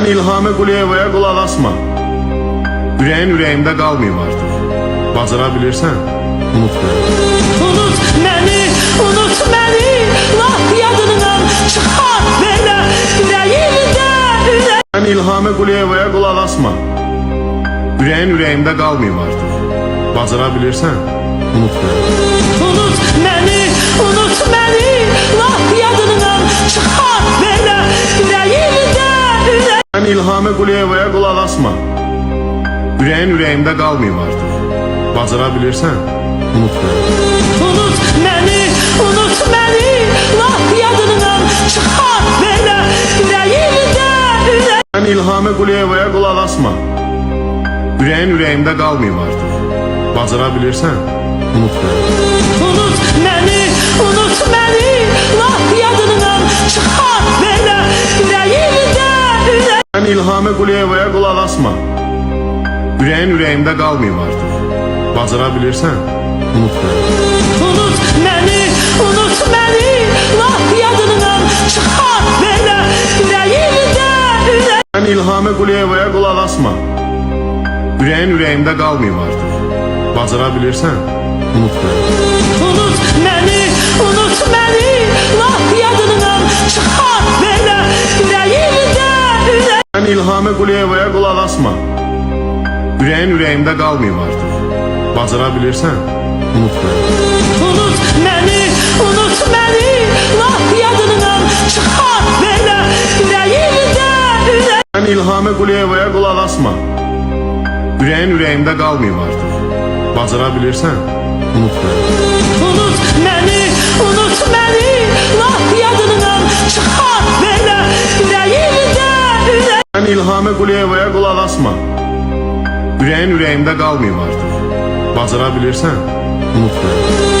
Sen İlhami Quliyevaya qulaq asma. Ürəyin ürəyimdə qalmayıb artıq. Bacara bilirsən, unut məni. Unut beni, unut beni Laf yadından çıkar beni Yüreğimde, yüreğimde Sen İlhami Quliyevaya qulaq asma. Ürəyin ürəyimdə qalmayıb artıq. Bacara bilirsən, unut məni. Unut beni, unut beni Sen İlhami Quliyevaya qulaq asma. Ürəyin ürəyimdə qalmayıb artıq. Bacara bilirsən, unut məni. Unut beni, unut beni Laf yadından çıkar beni Yüreğimde, yüreğimde Sen İlhami Quliyevaya qulaq asma. Ürəyin ürəyimdə qalmayıb artıq. Bacara bilirsən, unut məni. Unut beni, unut beni Quliyevaya qulaq asma. Ürəyin ürəyimdə qalmayıb artıq. Bacara bilirsən, unut məni. Unut beni, unut beni Laf yadından çıkar beni Yüreğimde, yüreğimde Sen İlhami Quliyevaya qulaq asma. Ürəyin ürəyimdə qalmayıb artıq. Bacara bilirsən, unut məni. Unut beni, unut beni Sen İlhami Quliyevaya qulaq asma. Ürəyin ürəyimdə qalmayıb artıq. Bacara bilirsən, unut məni. Unut beni, unut beni Laf yadından çıkar beni Yüreğimde, yüreğimde Sen İlhami Quliyevaya qulaq asma. Ürəyin ürəyimdə qalmayıb artıq. Bacara bilirsən, unut məni. Unut beni, unut beni İlhami Quliyevaya qulaq asma. Ürəyin ürəyimdə qalmayıb artıq. Bacara bilirsən, unut məni.